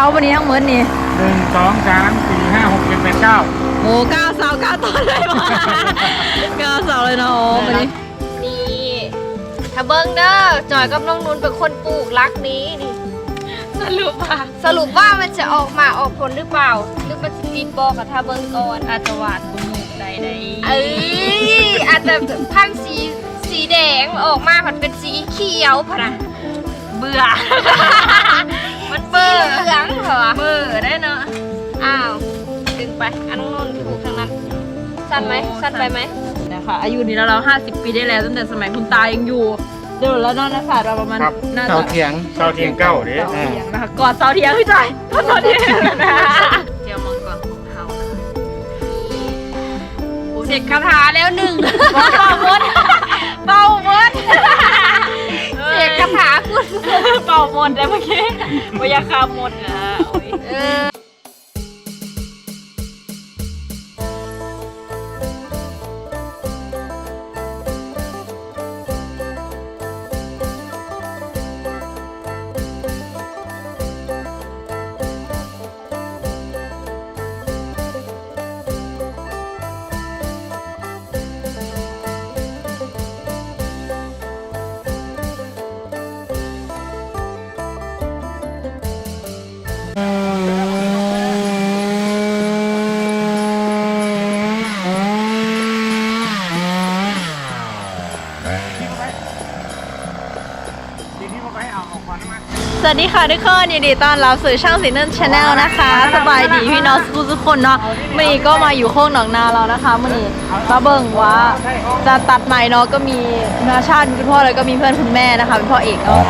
าวันนี้ทั้งหมดนี่หนึ่งสองสามสี่ห้าหกเจ็ดแปดเก้าโอ้เก้าเสาเก้าต้นเลยว่ะเก้าเสาเลยเนาะโอ้วันนี้นี่ถ้าเบิ้งเด้อจอยกับน้องนุ่นเป็นคนปลูกรักนี้นี่สรุปว่าสรุปว่ามันจะออกมาออกผลหรือเปล่า หรือมันจะติดบอกกับถ้าเบิ้งก่อนอาจจะหวานบุญใดใดเอ้ยอาจจะพังสีสีแดงออกมาผันเป็นสีเขียวพะนะเบื่อ มันเบอร์เหลืองเหรอเบื่อได้เนาะอ้าวดึงไปอันน้องนุ่นปลูกทางนั้นสั้นไหมสั้นไปไหมนะคะอายุนี้แล้วเราห้าสิบปีได้แล้วตั้งแต่สมัยคุณตายังอยู่เดี๋ยวแล้วเนอนนะศาสตร์เราประมาณน่าเสาจะเถียงเสาเทียงเก้าเด้เสาเทียงนะคะกอดเสาเทียงพี่จอยกอดเสาเทียงนะเจียวมังกรของเฮาเสร็จคาถาแล้วหนึ่งเบาหมดเบาหมดเสร็จ คาถาคุณเบาหมดแล้วเมื่อกี้พยาคาหมดนะโอ้ย เออ สวัสดีค่ะทุกคนยินดีต้อนรับสู่ช่างสีเนินชาแนลนะคะ สบายดีพี่น้องทุกคนเนาะมันนี้ก็มาอยู่โค้งหนองนาเรานะคะมันนี้มาเบิ่งว่าจะตัดใหม่เนาะก็มีนาชาติคุณพ่อแล้วก็มีเพื่อนคุณแม่นะคะเป็นพ่อเอกเนาะ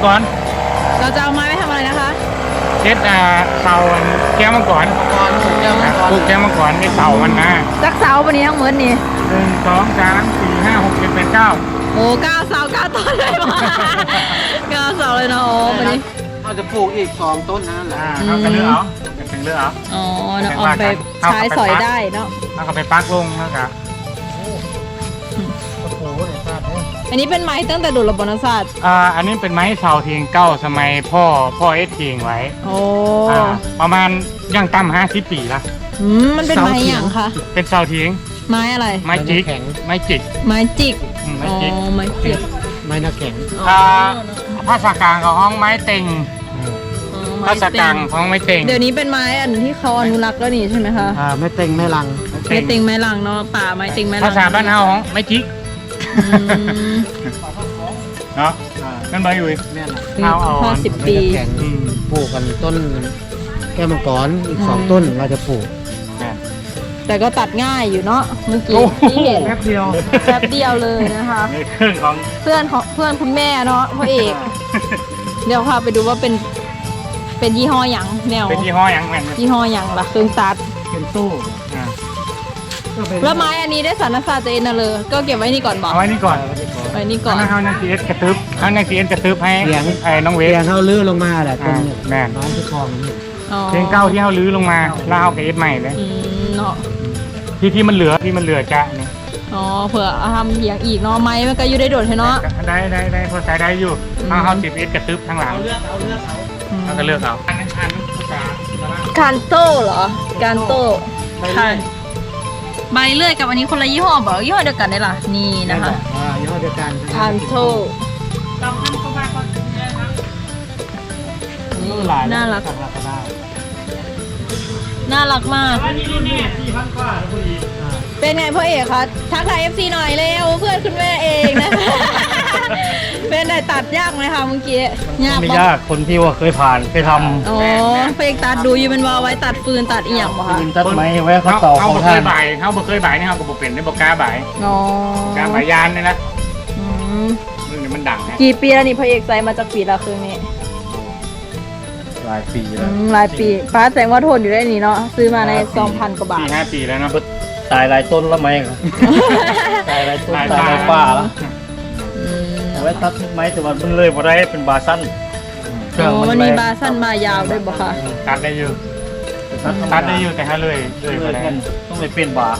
งกรเราจะเอาไม้ไปทำอะไรนะคะ เช็ดอ่าเสาแก้วมังกรก่อนถูกยังนะปลูกแก้วมังกรในเสามันนะจักเสาวันนี้ทั้งหมดนี่ หนึ่งสองสามสี่ห้าหกเจ็ดแปดเก้าโอ้เก้าเสาเก้าต้นเลยว่ะเก้าเสาเลยเนาะโอ้วันนี้ เราจะปลูกอีกสองต้นนั่นแหละอ่าเอากระเลือกเอาเป็นเลือกเอา อ๋อเนาะเอาไปใช้สอยได้เนาะ แล้วก็ไปปักลงแล้วก็ อันนี้เป็นไม้ตั้งแต่ดุลบรรณศาสตร์อ่าอันนี้เป็นไม้เสาเทียงเก้าสมัยพ่อพ่อเอสเทียงไว้โอ้อ่าประมาณย่างต่ำห้าสิบปีละอืมมันเป็นไม้อย่างคะเป็นเสาเทียงไม้อะไร ไม้จิกไม้จิกไม้จิกอืมไม้อ๋อจิกไม้จิกไม้นาแข็งอ่าภาษากลางของห้องไม้เต็งอ๋อไม้ภาษากลางของห้องไม้เต็ง เดี๋ยวนี้เป็นไม้อันที่เขาอนุรักษ์แล้วนี่ใช่ไหมคะอ่าไม่เต็งไม่ลัง ไม้ติงไม้ลังเนาะป่าไม้ติงไม้ลัง ภาษาบ้านเฮาของไม้จิกอืม เนาะอ่านั่นบาอยู่อีก แม่น่ะเอาเอาห้าสิบไม้ปีนาแข็งอืม ปลูกกันต้น แก้วมังกรอีกสองต้นเราจะปลูกแต่ก็ตัดง่ายอยู่เนาะเมื่อกี้โอ้โห ที่เห็นแป๊บเดียวแป๊บเดียวเลยนะคะ นี่เครื่องของเพื่อนของเพื่อนคุณแม่เนาะพ่อเอก เดี๋ยวพาไปดูว่าเป็นเป็นยี่ห้อหยังแนวเป็นยี่ห้อหยังแม่นยี่ห้อหยังล่ะเครื่องตัด เป็นตู้อ่า แล้วไม้อันนี้ได้สารศาสตร์เจนนะเลยก็เก็บไว้นี่ก่อนบอกเอาไว้นี่ก่อนไว้นี่ก่อนเอาในซีเอสกระตึบเอาในซีเอสกระตึบให้ไอ้น้องเวเรีฟยงเข้าลื้อลงมาแหละตรงนี้อ่าแม่นน้องที่คลองนี่อ๋อเพลงเก่าที่เขาลื้อลงมาแล้วเอากับเอสใหม่เลย อืมเนาะที่ที่มันเหลือที่มันเหลือจ้ะนี่อ๋อเผื่อเอาทำอย่างอีกเนาะไม้มันก็อยู่ได้โดดใช่เนาะ ได้ได้ได้พอใช้ได้อยู่อืม เอาเอาสิบเอสกระตึบทั้งหลังอืมแล้วก็เลือกเอาอันนั้นอันนั้นภาษาการโต้เหรอ การโต้ ใช่ ใบเลื่อยกับอันนี้คนละยี่ห้อบอกยี่ห้อเดียวกันได้ล่ะนี่นะคะอ่ายี่ห้อเดียวกันคานโต้นี่น่ารัก ราคาได้น่ารักมากนี่นี่สี่พันกว่าพอดี เป็นไงพ่อเอกคะทักทายเอฟซีหน่อยเร็วเพื่อนคุณแม่เองนะคะ เป็นไงตัดยากไหมคะเมื่อกี้ยากไม่ปะยากคนที่ว่าเคยผ่านเคยทอ๋อพ่อเอกตัดดูอยู่เป็นว่าเอาไว้ตัดฟืนตัดอีหยังปะำคะปืนตัดไม้ไว้เขาเขาต่อเขาของบ่เคท่ายนบ่ายเขาบ่เคยบ่ายนี่เขาก็บ่เป็นได้บ่กล้าบ่ายอ๋อกล้าบ่ายยานเลยนะอืมมึงเดี๋ยวมันดังนะกี่ปีแล้วนี่พ่อเอกใส่มาจากปีละครึ่งนี้หลายปีอืแล้วมหลายปีป้าแสดงว่าทนอยู่ได้นี่เนาะซื้อมาในสองพันกว่าบาทสี่ห้าปีแล้วเนาะ ตายหลายต้นแล้วไหมครับ ตายหลายต้นตายตายหลายป่าป่าแล้วอืมเอาไว้ตัดไม้แต่ว่ามันเลยบ่ได้เป็นบาสั้นเครื่อ๋องอมันมันมีแรงบาสั้นบายาวด้วยบ่คะตัดได้อยู่ตัดตัดได้อยู่แต่ถ้าเลยเลยเลไปยได้กันต้องเลยเป็นบา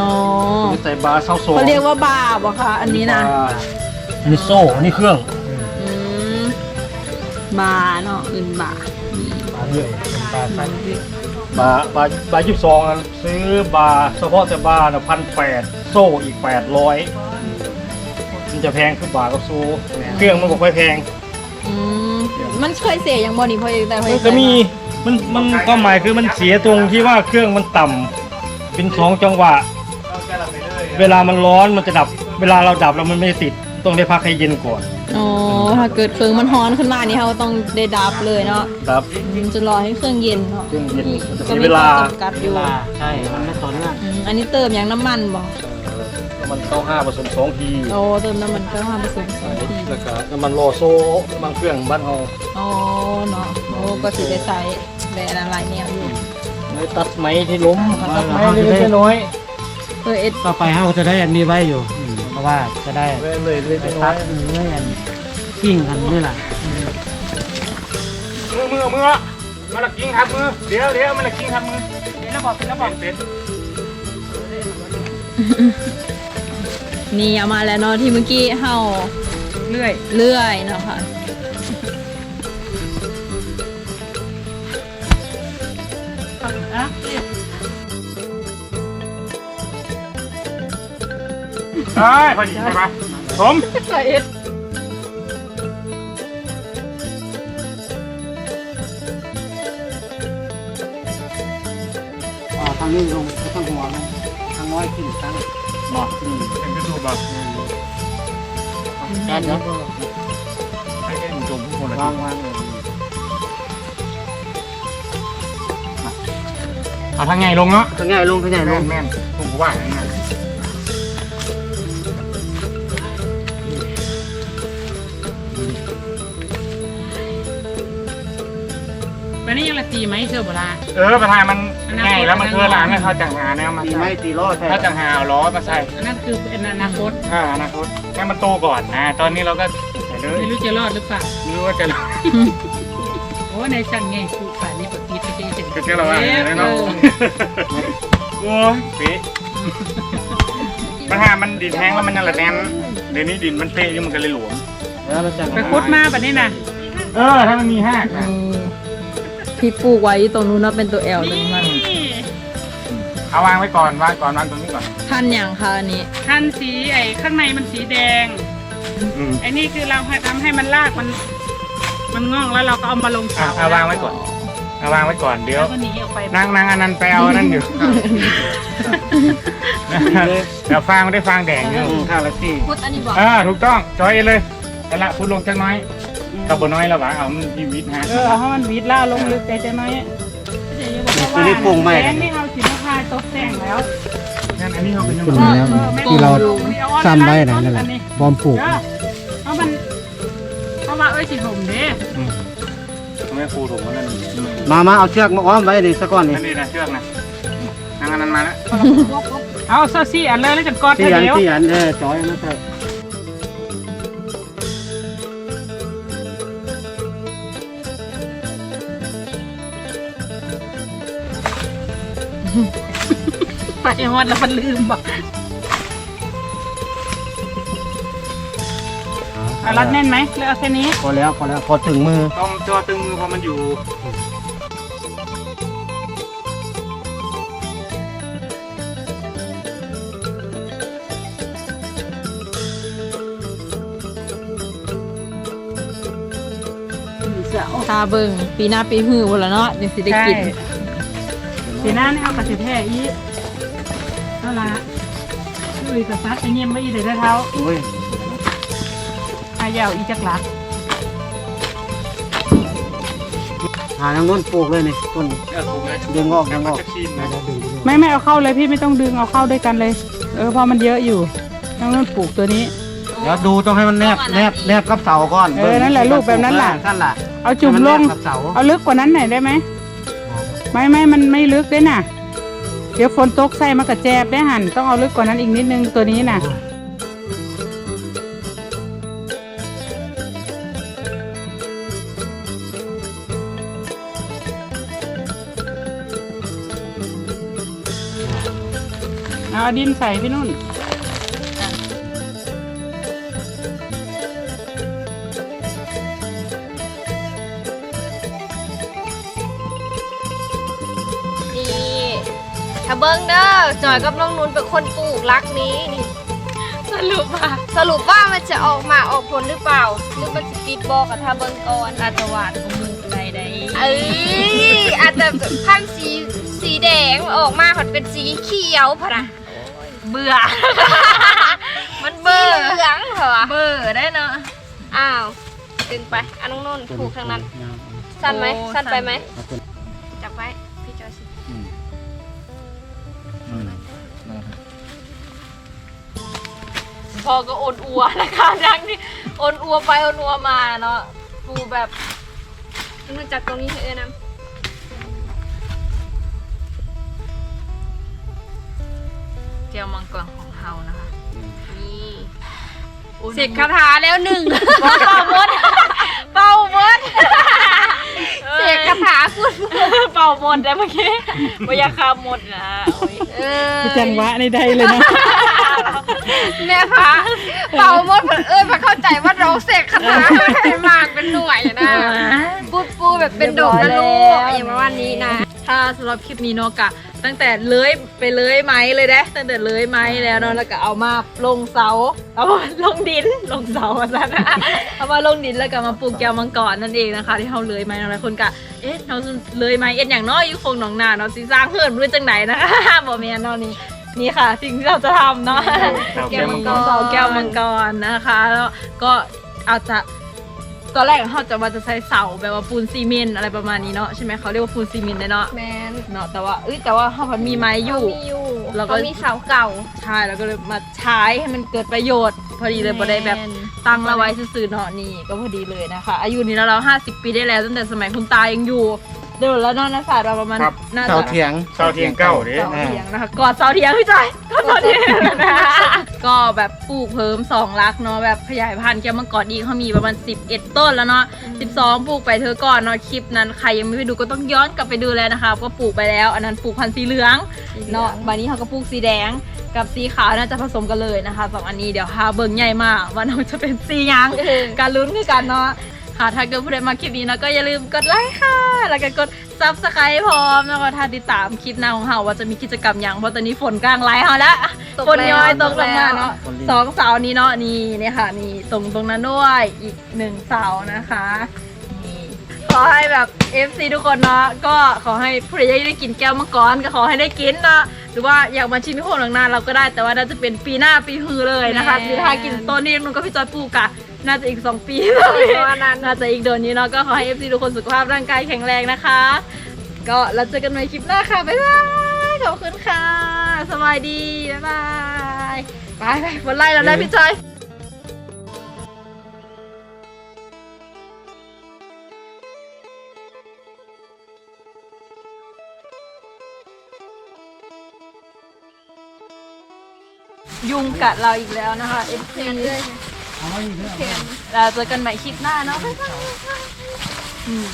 อ๋อต้องใส่บาเศร้าโซ่เขาเรียกว่าบาบ่คะอันนี้นะอันนี้โซ่อันนี่เครื่องอืมบาเนาะอื่นบาบาเรื่อยบาสั้น บาบาบายี่สิบสองซื้อบาเฉพาะแต่บาเนี่ยพันแปดโซ่อีกแปดร้อยมันจะแพงคือบากับโซ่เครื่องมันก็ค่อยแพงอืมมันเคยเสียอย่างบ่นี่พ่อเอกแต่พ่อเอมันกก็มีมันมันความหมายคือมันเสียตรงที่ว่าเครื่องมันต่ำเป็นสองจังหวะ เวลามันร้อนมันจะดับ เวลาเราดับแล้วมันไม่ติดต้องได้พักให้เย็นก่อน อ๋อถ้าเกิดเครื่องมันฮ้อนขึ้นมานี่เราต้องได้ดับเลยเนาะดับอืมจะรอให้เครื่องเย็นเนาะเครื่องเย็นนี่มันจะก็เสียมีเวลาข้อจำกัดอยู่ใช่ มันไม่สนอะอืมอันนี้เติมอย่างน้ำมันบ่น้ำมันเก้าห้าผสมสองทีโอ้เติมน้ำมันก็ห้าผสมสองทีแล้วก็น้ำมันโลโซ่น้ำมันเครื่องบ้านเราอ๋อเนาะโอ้ก็สิได้ใส่แบรนด์อะไรเนี่ยอยู่เลยตัดไม้ที่ล้มตัดไม้เล็กๆน้อยเออเอ็ดต่อไปเราจะได้อันนี้ไว้อยู่อืมเพ ราะว่าจะได้ๆเลยเลยเล็กไปๆน้ตัอดยเรื่อยอันกิ้งกันนี่แหละมือมือมือมาละกิ้งทับมือเดี๋ยวเดี๋ยวมาละกิ้งทับมือเป็นแล้วบอกเป็นแล้วบอกเป็นนี่เอามาแล้วเนาะที่เมื่อกี้เฮาเลื่อยเลื่อยเนาะค่ะ เอ้ยพอดีใช่ปะผมอ๋อทางนี้ลงทางหัวลงทางน้อยขึ้นทางบอกเป็นกระดูกบอกด้านเนี้ยให้แค่หนุ่มชมทุกคนเลยว่างวางเลยเอาทางไงลงเนาะทางไงลงทางไงลงแม่นผมว่าอย่างนั้น ตีไหมเชื่อบ่ล่ะเออประธานมันง่ายแล้วมันคือหลังเนี่ยเขาจังหาแนวมาตีใส่ไม้ตีล้อแท้ถ้าจังหาเอาล้อมาใส่อันนั้นคือเป็นอนาคตอ่าอนาคตแค่มันโตก่อนนะตอนนี้เราก็ใส่เลยไม่รู้จะรอดหรือเปล่าไม่รู้ว่าจะโอ้ในชั้นไงครูป่านนี้ปกติจะเป็นก็แค่เราว่าอย่างนั้นเนาะโอ้ยปีปัญหามันดินแห้งแล้วมันนั่นแหละแน่นเดี๋ยวนี้ดินมันเปะอยู่มันก็เลยหลวมแล้วเราจะไปคุดมาแบบนี้นะเออถ้ามันมีห้า กนะนี่ที่ปลูกไว้ตรงนู้นเนาะเป็นตัวแอลเลยมันเอาวางไว้ก่อนวางก่อนวางตรงนี้ก่อนพันอย่างค่ะอันนี้ท่านสีไอ้ข้างในมันสีแดง อืมไอ้นี่คือเราให้ทำให้มันรากมัน มันงอกแล้วเราก็เอามาลงอะเสาเอาวางไว้ก่อนเอาวางไว้ก่อนเดี๋ยวแล้วก็หนีออกไปนางนางอันนั้นไปเอาอันนั้นอยู่เดี๋ยวฟางไม่ได้ฟางแดงอยู่ข้างละสี่พุทอันนี้บอกอ่าถูกต้องจอยเลยแต่ละพูดลงจักหน้อย กับบน้อยแล้ววะเอามันชีวิตฮะเออเอาให้มันวีดล่าลงลึกแต่จะน้อยแสงนี่เอาสีฟ้าตกแต่งแล้วงั้นอันนี้เขาเป็นยังขึ้นไงมาแล้วที่เราซ้ำไว้นะนั่นแหละพร้อมปลูก เพราะมันเพราะว่าเอ้ยสิผมเด้ไม่ครูถูกมันนั่นมา มาเอาเชือกมาอ้อมไว้ดิสักก้อนนี่นั่นดีนะเชือกนะนางอันนั้นมาแล้วเอาโซซี่อันเลยแล้วจังกอดที่ให้อันเดียวที่อันเออจอยนะเถอะ ไปฮอดแล้วมันลืมบอกเอารัดแน่นไหมแล้วเอาแค่นี้พอแล้วพอแล้วพอถึงมือ ต้องตัวตึงมือเพอมันอยู่ตาเบิ่งปีหน้าปีหื้อหมดแล้วเนาะเดี๋ยวสิได้กิน สีหน้านี่เอากระเทียมแท้อีกเอาละดูอีกกระซัดจะเงียบไม่อีเดี๋ยวเท้าอุ้ยอายาวอีจักหลักหาทางโน้นปลูกเลยนี่ต้นเออถูกเลยดึงออกดึงออกจะชินนะนะเดี๋ยวดึงดึงไม่ไม่เอาเข้าเลยพี่ไม่ต้องดึงเอาเข้าด้วยกันเลย เออเพราะมันเยอะอยู่ต้องนั่นปลูกตัวนี้เดี๋ยวดูต้องให้มันแนบแนบแนบกับเสาก่อนเออนั่นแหละลูกแบบนั้นแหละนั่นแหละเอาจุ่มลงให้นแนบกับเสาเอาลึกกว่านั้นหน่อยได้ไหม ไม่ไม่มันไม่ลึกได้น่ะ เดี๋ยวฝนตกใส่มันกระแจบได้หันต้องเอาลึกกว่านั้นอีกนิดนึงตัวนี้น่ะเอาดินใส่พี่นุ่น เบิ้งเด้อจอยกับน้องนุ่นเป็นคนปลูกรักนี้นี่ สรุปว่าสรุปว่ามันจะออกมาออกผลหรือเปล่า หรือมันจะติดบอกกับถ้าเบิ้งก่อนอาจจะหวานของมือใดใดเอ้ยอาจจะพันสีสีแดงออกมามันเป็นสีเขียวพะนะเบื่อ มันเบื่อเหลืองเหรอเบื่อได้เนาะอ้าวดึงไปอันน้องนุ่นผูกทางนั้น สั้นไหมสั้นไปไหม อก็โอนอัวนะคะทั้งที่โอนอัวไปโอนอัวมาเนาะปูแบบนุ่นจับตรงนี้เอ้ยนะเจียวมังกรของเฮานะคะนี่โอ้ยเสกคาถาแล้วหนึ่งเป่าหมดเป่าหมดเสกคาถาพูดเป่าหมดแต่เมื่อกี้ไม่อยากคาหมดนะเออจังหวะในใดเลยนะ แม่พระเป่าหมดเพิ่นเอ้ยมาเข้าใจว่าเราเสกคาถาให้มากเป็นหน่วยนะปูปูแบบเป็นโดดนะลูกอย่างประมาณนี้นะถ้าสำหรับคลิปนี้เนาะกะ ตั้งแต่เลื้อยไปเลื้อยไม้เลยเด้ตั้งแต่เลื้อยไม้แล้วเนาะแล้วก็เอามาลงเสาเอามาลงดินลงเสาอาจารย์นะเอามาลงดินแล้วก็มาปลูกแก้วมังกรนั่นเองนะคะ ที่เขาเลื้อยไม้เนาะหลายคนกะเอ๊ะเราเลื้อยไม้เอ็นอย่างน้อยอยู่คงหนองนาเนาะสิสร้างเพื่อนไม่รู้จังไหนนะคะบอกแม่นเนาะนี่ นี่ค่ะ สิ่งที่เราจะทำเนาะแก้วมังกรเสาแก้วมังกรนะคะแล้วก็อาจจะตอนแรกเขาจะว่าจะใช้เสาแบบว่าปูนซีเมนต์อะไรประมาณนี้เนาะใช่ไหมเขาเรียกว่าปูนซีเมนต์เลยเนาะแมนเนาะแต่ว่าเอ้ยแต่ว่าเขาพันมีไม้อยู่ มีอยู่แล้วก็ เขามีเสาเก่า ใช่แล้วก็เลยมาใช้ให้มันเกิดประโยชน์ พอดีเลยบ่ได้แบบตั้งละไว้ซื่อๆเนาะนี่ก็พอดีเลยนะคะ อายุนี้แล้วเราห้าสิบปีได้แล้วตั้งแต่สมัยคุณตายังอยู่ เดี๋ยวแล้วเนอนนะศาสตร์เราประมาณครับ น่าเสาจะเถียงเสาเทียงเก้าเด้ เสาเทียงนะคะกอดเสาเทียงพี่จอยกอดเสาเทียงนะก็แบบปลูกเพิ่มสองลักเนาะแบบขยายพันธุ์แก้วมังกรอีกเขามีประมาณ 11 ต้นแล้วเนาะ12 ปลูกไปเธอก่อนเนาะคลิปนั้นใครยังไม่ไปดูก็ต้องย้อนกลับไปดูแล้วนะคะก็ปลูกไปแล้ว อันนั้นปลูกพันธุ์สีเหลืองเนาะบันนี้เขาก็ปลูกสีแดงกับสีขาวน่าจะผสมกันเลยนะคะสองอันนี้เดี๋ยวหาเบิ่งใหญ่มากว่าน้องจะเป็นสีหยังการลุ้นคือกันเนาะ ค่ะถ้าเกิดผู้ใดมาคลิปนี้นะก็อย่าลืมกดไลค์ค่ะ แล้วก็กดซับสไครต์พร้อมแล้วก็ถ้าติดตามคลิปหน้าของเราว่าจะมีกิจกรรมหยังเพราะตอนนี้ฝนกลางไลฟ์เฮาแล้วตกฝนย้อยแล้วตกลงมาตกแล้วเนาะสองเสานี้เนาะนี่เนี่ยค่ะนี่ตรงตรงนั้นด้วยอีกหนึ่งเสานะคะนี่ขอให้แบบ FC ทุกคนเนาะก็ขอให้ผู้ใดอยากได้กินแก้วมังกรก็ขอให้ได้กินเนาะหรือว่าอยากมาชิมที่โคหลังนานเราก็ได้แต่ว่าน่าจะเป็นปีหน้าปีฮือเลยนะคะคือถ้ากินต้นนี้นุ่นก็พี่จอยปลูกอะ น่าจะอีกสองปีเลยประมาณนั้นน่าจะอีกเดือนนี้เนาะก็ขอให้ FC ทุกคนสุขภาพร่างกายแข็งแรงนะคะ ก็แล้วเจอกันใหม่คลิปหน้าค่ะ บ๊ายบาย ขอบคุณค่ะ สบายดี บ๊ายบายไปไปบนไล่เราได้พี่จอยยุงกัดเราอีกแล้วนะคะ FC เราเจอกันใหม่คลิปหน้าเนาะบ๊ายบายอืม